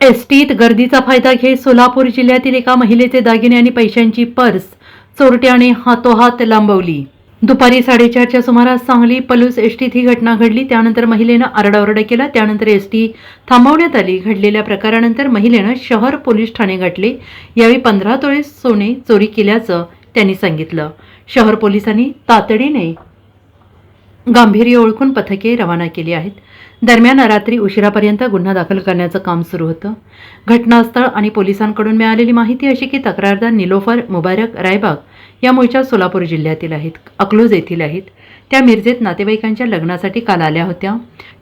एसटीत गर्दीचा फायदा घेत सोलापूर जिल्ह्यातील एका महिलेचे दागिने आणि पैशांची पर्स चोरट्याने हातोहात लांबवली. दुपारी साडेचारच्या सुमारास सांगली पलूस एसटीत ही घटना घडली. त्यानंतर महिलेनं आरडाओरडा केला. त्यानंतर एसटी थांबवण्यात आली. घडलेल्या प्रकारानंतर महिलेनं शहर पोलीस ठाणे गाठले. यावेळी पंधरा तोळे सोने चोरी केल्याचं त्यांनी सांगितलं. शहर पोलिसांनी तातडीने गांभीर्य ओळखून पथके रवाना केली आहेत. दरम्यान रात्री उशिरापर्यंत गुन्हा दाखल करण्याचं काम सुरू होतं. घटनास्थळ आणि पोलिसांकडून मिळालेली माहिती अशी की तक्रारदार निलोफर मुबारक रायबाग या मूळच्या सोलापूर जिल्ह्यातील आहेत अकलूज येथील आहेत. त्या मिरजेत नातेवाईकांच्या लग्नासाठी काल आल्या होत्या.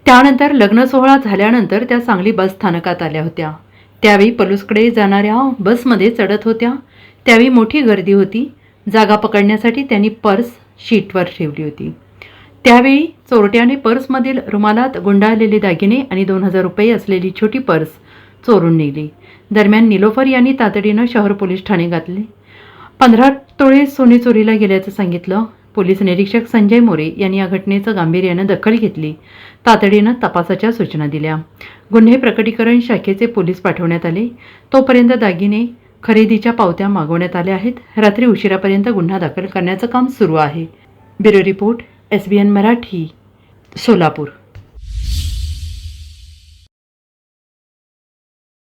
त्यानंतर लग्न सोहळा झाल्यानंतर त्या सांगली बस स्थानकात आल्या होत्या. त्यावेळी पलूसकडे जाणाऱ्या बसमध्ये चढत होत्या. त्यावेळी मोठी गर्दी होती. जागा पकडण्यासाठी त्यांनी पर्स शीटवर ठेवली होती. त्यावेळी चोरट्याने पर्समधील रुमालात गुंडाळलेले दागिने आणि दोन हजार रुपये असलेली छोटी पर्स चोरून नेली. दरम्यान निलोफर यांनी तातडीनं शहर पोलीस ठाणे घातले. पंधरा तोळे सोने चोरीला गेल्याचं सांगितलं. पोलीस निरीक्षक संजय मोरे यांनी या घटनेचं गांभीर्यानं दखल घेतली. तातडीनं तपासाच्या सूचना दिल्या. गुन्हे प्रकटीकरण शाखेचे पोलीस पाठवण्यात आले. तोपर्यंत दागिने खरेदीच्या पावत्या मागवण्यात आल्या आहेत. रात्री उशिरापर्यंत गुन्हा दाखल करण्याचं काम सुरू आहे. Bureau report S B N Marathi Solapur.